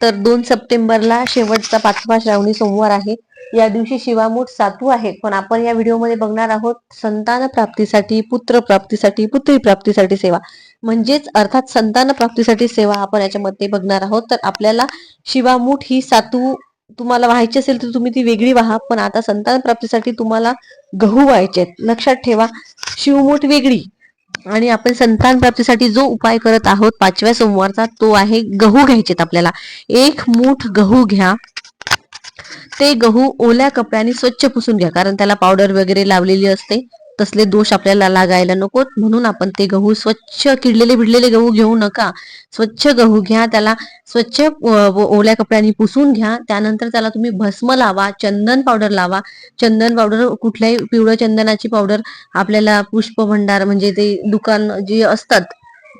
तर दोन सप्टेंबरला शेवटचा पाचवा श्रावणी सोमवार आहे. या दिवशी शिवामूठ सातू आहे. पण आपण या व्हिडिओमध्ये बघणार आहोत संतान प्राप्तीसाठी पुत्र प्राप्तीसाठी पुत्री प्राप्तीसाठी सेवा. म्हणजेच अर्थात संतान प्राप्तीसाठी सेवा आपण याच्यामध्ये बघणार आहोत. तर आपल्याला शिवामूठ ही सातू तुम्हाला व्हायची असेल तर तुम्ही ती वेगळी व्हा. पण आता संतान प्राप्तीसाठी तुम्हाला गहू व्हायचे आहेत लक्षात ठेवा शिवमूठ वेगळी. आणि आपण संतान प्राप्तीसाठी जो उपाय करत आहोत पाचव्या सोमवारचा तो आहे गहू घ्यायचेत आपल्याला. एक मूठ गहू घ्या. ते गहू ओल्या कपड्याने स्वच्छ पुसून घ्या कारण त्याला पावडर वगैरे लावलेली असते. तसले दोष आपल्याला लागायला नकोत. म्हणून आपण ते गहू स्वच्छ किडलेले भिडलेले गहू घेऊ नका. स्वच्छ गहू घ्या त्याला स्वच्छ ओल्या कपड्यांनी पुसून घ्या. त्यानंतर त्याला तुम्ही भस्म लावा चंदन पावडर लावा. चंदन पावडर कुठल्याही पिवळं चंदनाची पावडर आपल्याला पुष्प भंडार म्हणजे ते दुकान जे असतात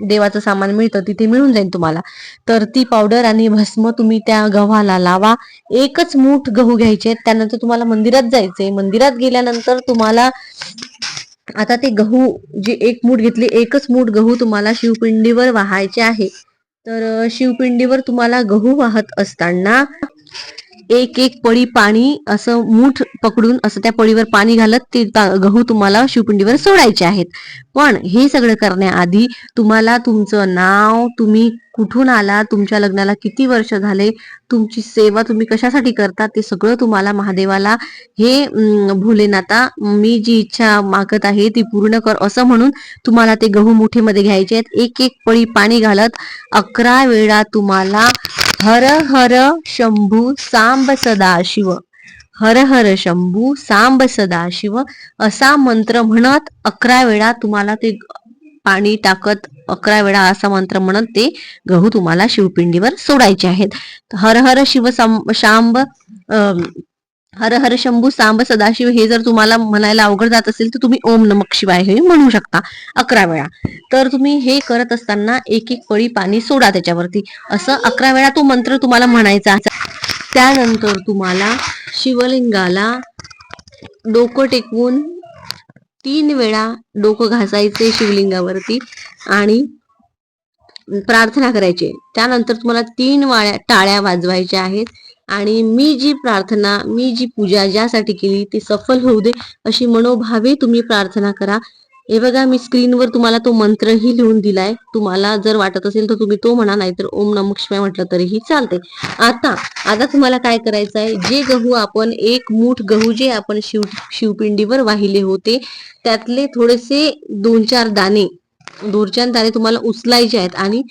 देवाचं सामान मिळतं तिथे मिळून जाईल तुम्हाला. तर ती पावडर आणि भस्म तुम्ही त्या गव्हाला लावा. एकच मूठ गहू घ्यायचे त्यानंतर तुम्हाला मंदिरात जायचंय. मंदिरात गेल्यानंतर तुम्हाला आता ते गहू जे एक मूठ घेतले एकच मूठ गहू तुम्हाला शिवपिंडीवर वाहायचे आहे. तर शिवपिंडीवर तुम्हाला गहू वाहत असताना एक एक पळी पाणी असं मूठ पकडून असं त्या पळीवर पाणी घालत ते गहू तुम्हाला शिवपिंडीवर सोडायचे आहेत. पण हे सगळं करण्याआधी तुम्हाला तुमचं नाव तुम्ही कुठून आला तुमच्या लग्नाला किती वर्ष झाले तुमची सेवा तुम्ही कशासाठी करता ते सगळं तुम्हाला महादेवाला हे भोलेनाथा मी जी इच्छा मागत आहे ती पूर्ण कर असं म्हणून तुम्हाला ते गहू मुठीमध्ये घ्यायचे आहेत. एक एक पळी पाणी घालत अकरा वेळा तुम्हाला हर हर शंभू सांब सदाशिव हर हर शंभू सांब सदाशिव असा मंत्र म्हणत अकरा वेळा तुम्हाला ते पाणी टाकत अकरा वेळा असा मंत्र म्हणत ते गहू तुम्हाला शिवपिंडीवर सोडायचे आहेत. हर हर शिव शांब अं, हर हर शंभू सांब सदाशिव हे जर तुम्हाला म्हणायला अवघड जात असेल तर तुम्ही ओम नमक शिवाय हे म्हणू शकता अकरा वेळा. तर तुम्ही हे करत असताना एक एक पळी पाणी सोडा त्याच्यावरती. असं अकरा वेळा तो मंत्र तुम्हाला म्हणायचा. त्यानंतर तुम्हाला शिवलिंगाला डोकं टेकवून तीन वेळा डोकं घासायचे शिवलिंगावरती आणि प्रार्थना करायची. त्यानंतर तुम्हाला तीन वाळ्या टाळ्या वाजवायच्या आहेत आणि मी जी प्रार्थना मी जी पूजा ज्यासाठी केली ती सफल होऊ दे अशी मनोभावे तुम्ही प्रार्थना करा. हे बघा मी स्क्रीनवर तुम्हाला तो मंत्रही लिहून दिलाय. तुम्हाला जर वाटत असेल तर तुम्ही तो म्हणा नाहीतर ओम नमक शिवाय म्हटलं तरीही चालते आता आता तुम्हाला काय करायचं आहे जे गहू आपण एक मूठ गहू जे आपण शिव शिवपिंडीवर वाहिले होते त्यातले थोडेसे दोन चार दाणे दोन चार दाणे तुम्हाला उचलायचे आहेत. आणि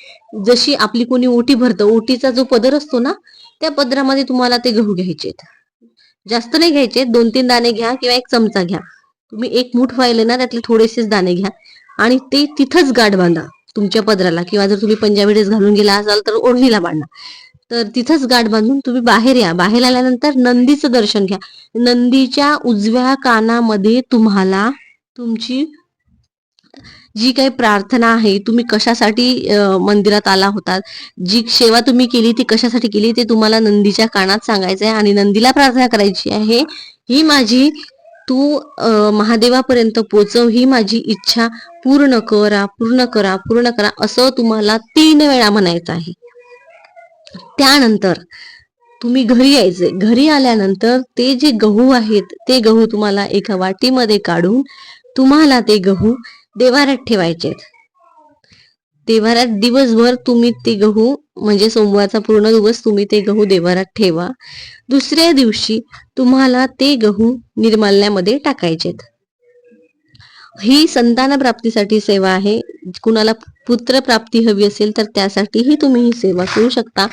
जशी आपली कोणी ओटी भरतं ओटीचा जो पदर असतो ना त्या पदरामध्ये तुम्हाला ते गहू घ्यायचे जास्त नाही घ्यायचे दोन तीन दाणे घ्या किंवा एक चमचा घ्या. तुम्ही एक मूठ व्हायले ना त्यातले थोडेसेच दाणे घ्या. आणि ते तिथंच गाठ बांधा तुमच्या पदराला. किंवा जर तुम्ही पंजाबी ड्रेस घालून गेला असाल तर ओढणीला बांधा. तर तिथंच गाठ बांधून तुम्ही बाहेर या. बाहेर आल्यानंतर नंदीचं दर्शन घ्या. नंदीच्या उजव्या कानामध्ये तुम्हाला तुमची जी काही प्रार्थना आहे तुम्ही कशासाठी मंदिरात आला होता जी सेवा तुम्ही केली ती कशासाठी केली ते तुम्हाला नंदीच्या कानात सांगायचं आहे आणि नंदीला प्रार्थना करायची आहे ही माझी तू महादेवापर्यंत पोचव ही माझी इच्छा. पूर्ण करा पूर्ण करा पूर्ण करा असं तुम्हाला तीन वेळा म्हणायचं आहे. त्यानंतर तुम्ही घरी यायचे. घरी आल्यानंतर ते जे गहू आहेत ते गहू तुम्हाला एका वाटीमध्ये काढून तुम्हाला ते गहू देवाऱ्यात ठेवायचे देवारात दिवसभर तुम्ही ते गहू म्हणजे सोमवारचा पूर्ण दिवस तुम्ही ते गहू देवारात ठेवा. दुसऱ्या दिवशी तुम्हाला ते गहू निर्माल्यामध्ये टाकायचेत. ही संतान प्राप्तीसाठी सेवा आहे. कुणाला पुत्र प्राप्ती हवी असेल तर त्यासाठीही तुम्ही ही सेवा करू शकता.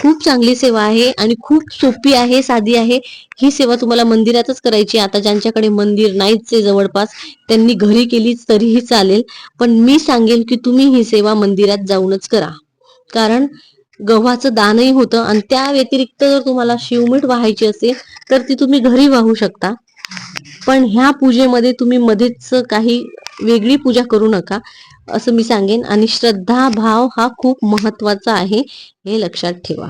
खूप चांगली सेवा आहे आणि खूप सोपी आहे साधी आहे. ही सेवा तुम्हाला मंदिरातच करायची आता ज्यांच्याकडे मंदिर नाहीच आहे जवळपास त्यांनी घरी केलीच तरीही चालेल. पण मी सांगेल की तुम्ही ही सेवा मंदिरात जाऊनच करा. कारण गव्हाचं दानही होतं आणि त्या व्यतिरिक्त जर तुम्हाला शिवमीठ व्हायची असेल तर ती तुम्ही घरी वाहू शकता. पण ह्या पूजेमध्ये तुम्ही मध्येच काही वेगळी पूजा करू नका असं मी सांगेन. आणि श्रद्धा भाव हा खूप महत्त्वाचा आहे हे लक्षात ठेवा.